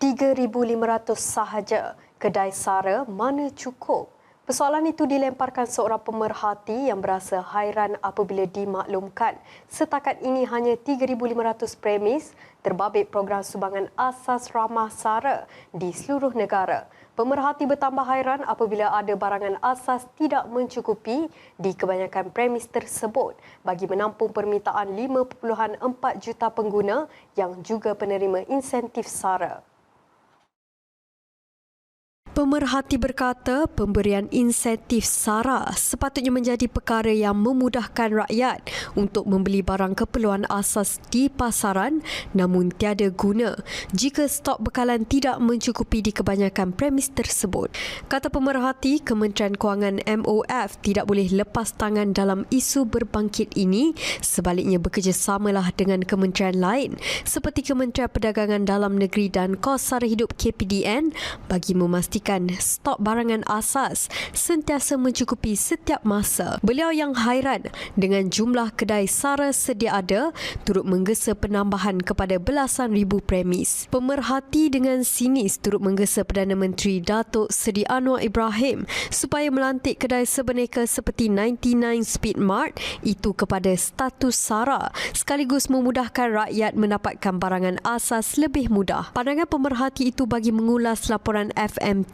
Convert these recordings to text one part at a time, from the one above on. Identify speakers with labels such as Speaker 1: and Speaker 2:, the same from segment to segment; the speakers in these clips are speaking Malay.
Speaker 1: 3,500 sahaja. Kedai Sara mana cukup? Persoalan itu dilemparkan seorang pemerhati yang berasa hairan apabila dimaklumkan setakat ini hanya 3,500 premis terbabit program sumbangan asas ramah sara di seluruh negara. Pemerhati bertambah hairan apabila ada barangan asas tidak mencukupi di kebanyakan premis tersebut bagi menampung permintaan 5.4 juta pengguna yang juga penerima insentif sara. Pemerhati berkata pemberian insentif SARA sepatutnya menjadi perkara yang memudahkan rakyat untuk membeli barang keperluan asas di pasaran namun tiada guna jika stok bekalan tidak mencukupi di kebanyakan premis tersebut. Kata pemerhati, Kementerian Kewangan MOF tidak boleh lepas tangan dalam isu berbangkit ini sebaliknya bekerjasamalah dengan kementerian lain seperti Kementerian Perdagangan Dalam Negeri dan Kos Sara Hidup KPDN bagi memastikan memastikan stok barangan asas sentiasa mencukupi setiap masa. Beliau yang hairan dengan jumlah kedai sara sedia ada turut menggesa penambahan kepada belasan ribu premis. Pemerhati dengan sinis turut menggesa Perdana Menteri Datuk Seri Anwar Ibrahim supaya melantik kedai sebeneka seperti 99 Speed Mart itu kepada status sara sekaligus memudahkan rakyat mendapatkan barangan asas lebih mudah. Pandangan pemerhati itu bagi mengulas laporan FMT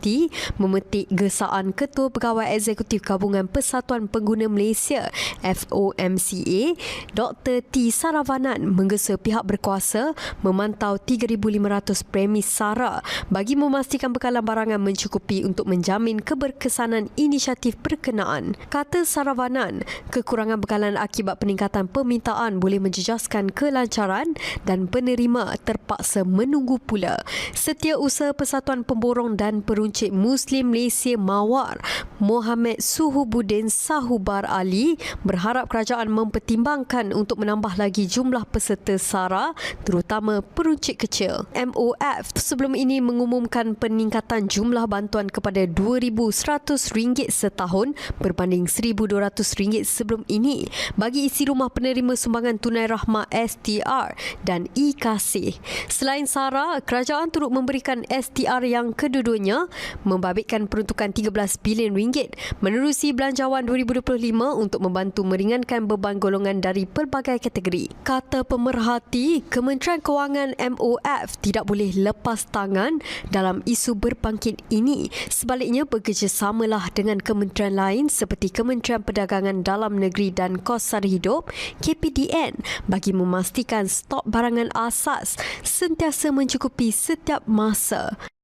Speaker 1: memetik gesaan Ketua Pegawai Eksekutif Gabungan Persatuan Pengguna Malaysia FOMCA Dr. T. Saravanan menggesa pihak berkuasa memantau 3,500 premis SARA bagi memastikan bekalan barangan mencukupi untuk menjamin keberkesanan inisiatif berkenaan. Kata Saravanan, kekurangan bekalan akibat peningkatan permintaan boleh menjejaskan kelancaran dan penerima terpaksa menunggu pula. Setiausaha Persatuan Pemborong dan Peruncian Encik Muslim Malaysia Mawar Muhammad Suhubuddin Sahubar Ali berharap kerajaan mempertimbangkan untuk menambah lagi jumlah peserta SARA terutama peruncit kecil. MOF sebelum ini mengumumkan peningkatan jumlah bantuan kepada RM2,100 setahun berbanding RM1,200 sebelum ini bagi isi rumah penerima sumbangan tunai rahmah STR dan e-kasih. Selain SARA, kerajaan turut memberikan STR yang kedua-duanya membabitkan peruntukan 13 bilion ringgit menerusi belanjawan 2025 untuk membantu meringankan beban golongan dari pelbagai kategori. Kata pemerhati, Kementerian Kewangan MOF tidak boleh lepas tangan dalam isu berbangkit ini. Sebaliknya bekerjasamalah dengan kementerian lain seperti Kementerian Perdagangan Dalam Negeri dan Kos Sara Hidup KPDN bagi memastikan stok barangan asas sentiasa mencukupi setiap masa.